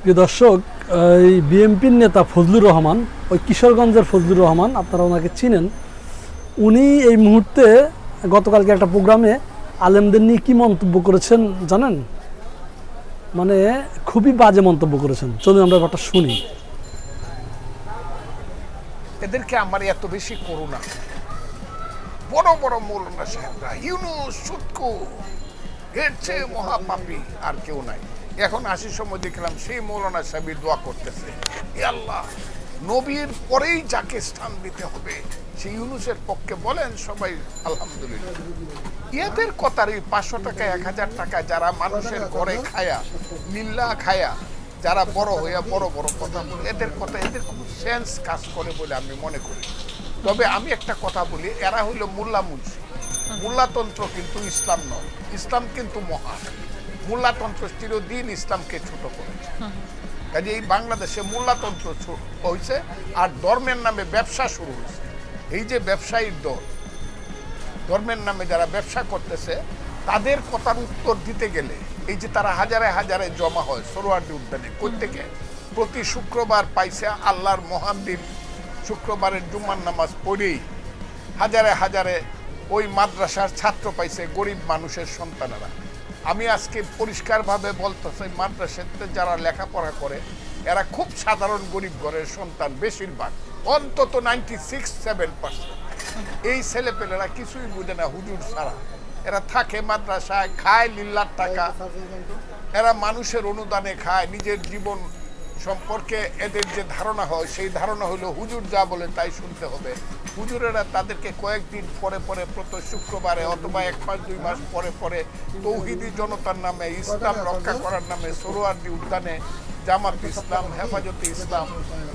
প্রিয় দর্শক, এই বিএনপির নেতা ফজলুর রহমান, ওই কিশোরগঞ্জের ফজলুর রহমান, আপনারা ওনাকে চিনেন, উনি এই মুহূর্তে গতকালকে একটা প্রোগ্রামে আলেমদের নিয়ে কী মন্তব্য করেছেন জানেন? মানে খুবই বাজে মন্তব্য করেছেন। চলুন আমরা ব্যাপারটা শুনি। এদেরকে আমার এত বেশি করুণা বড় বড় মৌলানা সাহেবরা, ইউনুস সুৎকু এর চেয়ে মহাপাপী আর কেউ নাই। এখন আশির সময় দেখলাম সেই মৌলানা সাহেব দোয়া করতেছে। আল্লাহ, নবীর পরেই যাকে স্থান দিতে হবে, সেই ইউনুসের পক্ষে বলেন সবাই আলহামদুলিল্লাহ। এদের কথার এই পাঁচশো টাকা, এক হাজার টাকা যারা মানুষের ঘরে খায়া লিল্লা খায়া, যারা বড় হইয়া বড় বড় কথা বলে, এদের কথা, এদের কোনো সেন্স কাজ করে বলে আমি মনে করি। তবে আমি একটা কথা বলি, এরা হইল মোল্লা মুন্সি। মোল্লাতন্ত্র কিন্তু ইসলাম নয়, ইসলাম কিন্তু মহান। মোল্লাতন্ত্র চিরদিন ইসলামকে ছোট করেছে। কাজে এই বাংলাদেশে মোল্লাতন্ত্র হয়েছে আর ধর্মের নামে ব্যবসা শুরু হয়েছে এই যে ব্যবসায়ীর দল, ধর্মের নামে যারা ব্যবসা করতেছে, তাদের কথার উত্তর দিতে গেলে এই যে তারা হাজারে হাজারে জমা হয় সরোয়ার্দি উদ্যানে থেকে প্রতি শুক্রবার পাইছে আল্লাহর মহান দিন। শুক্রবারের জুম্মার নামাজ পড়েই হাজারে হাজারে ওই মাদ্রাসার ছাত্র পাইছে গরিব মানুষের সন্তানেরা। আমি আজকে পরিষ্কারভাবে বলতেছি মাদ্রাসাতে যারা লেখাপড়া করে, এরা খুব সাধারণ গরিব ঘরের সন্তান বেশিরভাগ। অন্তত নাইনটি সিক্স সেভেন পার্সেন্ট এই ছেলেপেলেরা কিছুই বুঝে না হুজুর ছাড়া। এরা থাকে মাদ্রাসায়, খায় লিল্লার টাকা। এরা মানুষের অনুদানে খায়, নিজের জীবন সম্পর্কে এদের যে ধারণা হয়, সেই ধারণা হলো হুজুর যা বলে তাই শুনতে হবে। হুজুরেরা তাদেরকে কয়েকদিন পরে পরে প্রত শুক্রবারে অথবা এক মাস, দুই মাস পরে পরে তৌহিদি জনতার নামে, ইসলাম রক্ষা করার নামে সরোয়ার্দি উদ্যানে জামাত ইসলাম, হেফাজতে ইসলাম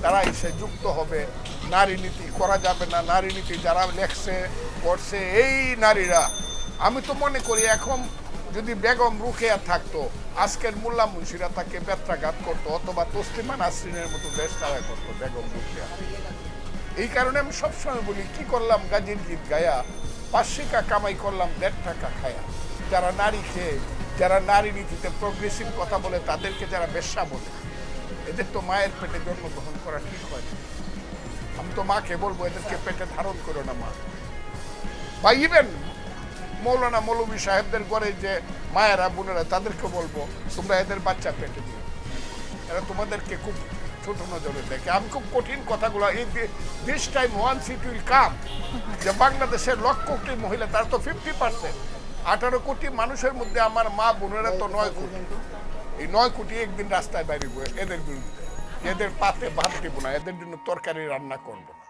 তারা এসে যুক্ত হবে। নারী নীতি করা যাবে না। নারী নীতি যারা লেখছে করছে এই নারীরা। আমি তো মনে করি এখন যদি বেগম রুখিয়া থাকতো, আজকের মোল্লা মুন্সিরা তাকে বেত্রাঘাত করতো অথবা তসলিমা নাসরিনের মতো দেশ তারা করতো বেগম রুখিয়া এই কারণে আমি সবসময় বলি, কি করলাম গাজীর গীত গায়া? পাঁচশিকা কামাই করলাম, দেড় টাকা খায়া। যারা নারী খেয়ে, যারা নারী নীতিতে প্রগ্রেসিভ কথা বলে, তাদেরকে যারা বেশ্যা বলে, এদের তো মায়ের পেটে জন্মগ্রহণ করা ঠিক হয় না। আমি তো মাকে বলব, এদেরকে পেটে ধারণ করো না মা। বা ইভেন মৌলানা মৌলভী সাহেবদের ঘরে যে মায়েরা, বোনেরা, তাদেরকে বলব, তোমরা এদের বাচ্চা পেটে দিও। এরা তোমাদেরকে খুব ছোট নজরে দেখে। আমি খুব কঠিন কথাগুলো, এই this time one seat will come যে বাংলাদেশের লক্ষ কোটি মহিলা, তারা তো ফিফটি পার্সেন্ট আঠারো কোটি মানুষের মধ্যে আমার মা, বোনেরা তো নয় কোটি। এই নয় কোটি একদিন রাস্তায় বাইরে এদের বিরুদ্ধে। এদের পাতে ভাত দিব না, এদের জন্য তরকারি রান্না করব না।